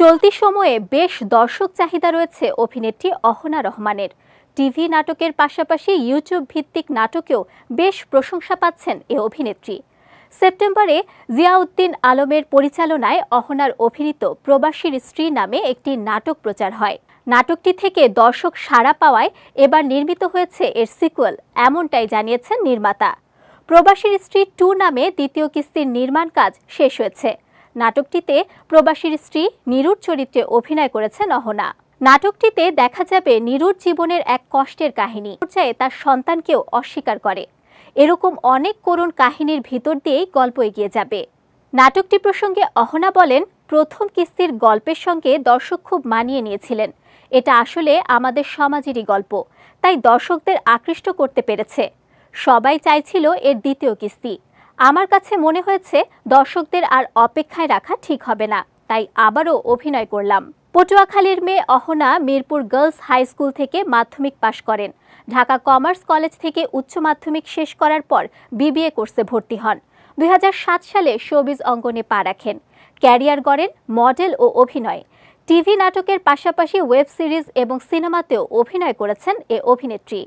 চলতি সময়ে বেশ দর্শক চাহিদা রয়েছে অভিনেত্রী অহনা রহমানের। টিভি নাটকের পাশাপাশি ইউটিউব ভিত্তিক নাটকেও বেশ প্রশংসা পাচ্ছেন এ অভিনেত্রী। সেপ্টেম্বরে জিয়াউদ্দিন আলমের পরিচালনায় অহনার অভিনীত প্রবাসীর স্ত্রী নামে একটি নাটক প্রচার হয়। নাটকটি থেকে দর্শক সাড়া পাওয়ায় এবার নির্মিত হয়েছে এর সিকুয়েল, এমনটাই জানিয়েছেন নির্মাতা। প্রবাসীর স্ত্রী টু নামে দ্বিতীয় কিস্তির নির্মাণ কাজ শেষ হয়েছে। নাটকটিতে প্রবাসীর স্ত্রী নিরুর চরিত্রে অভিনয় করেছেন অহনা। নাটকটিতে দেখা যাবে নিরুর জীবনের এক কষ্টের কাহিনী। পর্যায়ে তার সন্তানকেও অস্বীকার করে। এরকম অনেক করুণ কাহিনীর ভিতর দিয়েই গল্প এগিয়ে যাবে। নাটকটি প্রসঙ্গে অহনা বলেন, প্রথম কিস্তির গল্পের সঙ্গে দর্শক খুব মানিয়ে নিয়েছিলেন। এটা আসলে আমাদের সমাজেরই গল্প। তাই দর্শকদের আকৃষ্ট করতে পেরেছে। সবাই চাইছিল এর দ্বিতীয় কিস্তি। আমার কাছে মনে হয়েছে দর্শকদের আর অপেক্ষায় রাখা ঠিক হবে না, তাই আবারও অভিনয় করলাম। পটুয়াখালীর মেয়ে Ahona Mirpur girls high school থেকে মাধ্যমিক পাশ করেন। ঢাকা কমার্স কলেজ থেকে উচ্চ মাধ্যমিক শেষ করার পর বিবিএ কোর্সে ভর্তি হন। দুই হাজার সাত সালে শোবিজ অঙ্গনে পা রাখেন। ক্যারিয়ার গড়েন, মডেল ও অভিনয়। টিভি নাটকের পাশাপাশি ওয়েব সিরিজ এবং সিনেমাতেও অভিনয় করেছেন এ অভিনেত্রী।